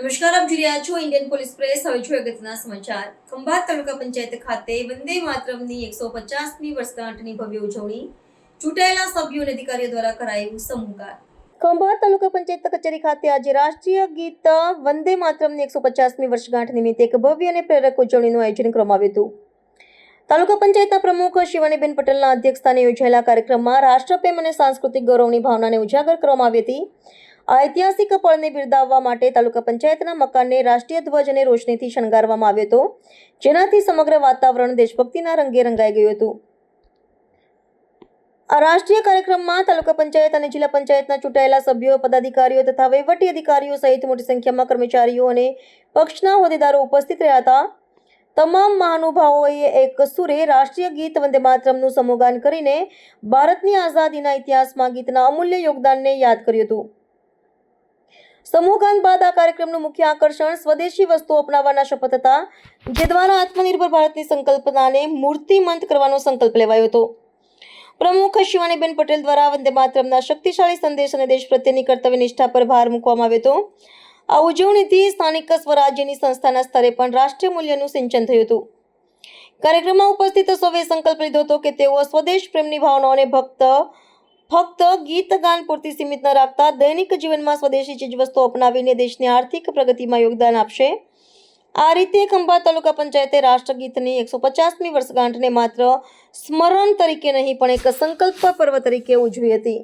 નમસ્કાર, આપ જોઈ રહ્યા છો ઇન્ડિયન પોલીસ પ્રેસ. હવે છો અગત્યના સમાચાર. ખંભાત તાલુકા પંચાયત ખાતે વંદે માતરમની એકસો પચાસમી વર્ષગાંઠની ભવ્ય ઉજવણી ચૂંટાયેલા સભ્યો અને અધિકારીઓ દ્વારા કરાયું સમૂહગાન. ખંભાત તાલુકા પંચાયત કચેરી ખાતે આજે રાષ્ટ્રીય ગીત વંદે માતરમની એકસો પચાસમી વર્ષગાંઠ નિમિત્તે એક ભવ્ય અને પ્રેરક ઉજવણીનું આયોજન કરવામાં આવ્યું હતું. તાલુકા પંચાયતના પ્રમુખ શિવાનીબેન પટેલના અધ્યક્ષસ્થાને યોજાયેલા કાર્યક્રમમાં રાષ્ટ્રપ્રેમ અને સાંસ્કૃતિક ગૌરવની ભાવનાને ઉજાગર કરવામાં આવી હતી. આ ઐતિહાસિક પળને બિરદાવવા માટે તાલુકા પંચાયતના મકાનને રાષ્ટ્રીય ધ્વજ અને રોશનીથી શણગારવામાં આવ્યો હતો, જેનાથી સમગ્ર વાતાવરણ દેશભક્તિના રંગે રંગાઈ ગયું હતું. આ રાષ્ટ્રીય કાર્યક્રમમાં તાલુકા પંચાયત અને જિલ્લા પંચાયતના ચૂંટાયેલા સભ્યો, પદાધિકારીઓ તથા વહીવટી અધિકારીઓ સહિત મોટી સંખ્યામાં કર્મચારીઓ અને પક્ષના હોદ્દેદારો ઉપસ્થિત રહ્યા હતા. તમામ મહાનુભાવોએ એક સુરે રાષ્ટ્રીય ગીત વંદે માતરમનું સમૂહગાન કરીને ભારતની આઝાદીના ઇતિહાસમાં ગીતના અમૂલ્ય યોગદાનને યાદ કર્યું હતું. સમૂહગાન બાદ આ કાર્યક્રમનું મુખ્ય આકર્ષણ સ્વદેશી વસ્તુઓ અપનાવવાના શપથ હતા, જે દ્વારા આત્મનિર્ભર ભારતની સંકલ્પનાને મૂર્તિમંત કરવાનો સંકલ્પ લેવાયો હતો. પ્રમુખ શિવાનીબેન પટેલ દ્વારા વંદે માતરમના શક્તિશાળી સંદેશ અને દેશ પ્રત્યેની કર્તવ્ય નિષ્ઠા પર ભાર મૂકવામાં આવ્યો હતો. આ ઉજવણીથી સ્થાનિક સ્વરાજ્યની સંસ્થાના સ્તરે પણ રાષ્ટ્રીય મૂલ્યનું સિંચન થયું હતું. કાર્યક્રમમાં ઉપસ્થિત સૌએ સંકલ્પ લીધો હતો કે તેઓ સ્વદેશ પ્રેમની ભાવનાઓને ભક્ત ફક્ત ગીત ગાન પૂરતી સીમિત ન રાખતા દૈનિક જીવનમાં સ્વદેશી ચીજવસ્તુઓ અપનાવીને દેશની આર્થિક પ્રગતિમાં યોગદાન આપશે. આ રીતે ખંભાત તાલુકા પંચાયતે રાષ્ટ્રગીતની એકસો પચાસમી વર્ષગાંઠને માત્ર સ્મરણ તરીકે નહીં, પણ એક સંકલ્પ પર્વ તરીકે ઉજવી હતી.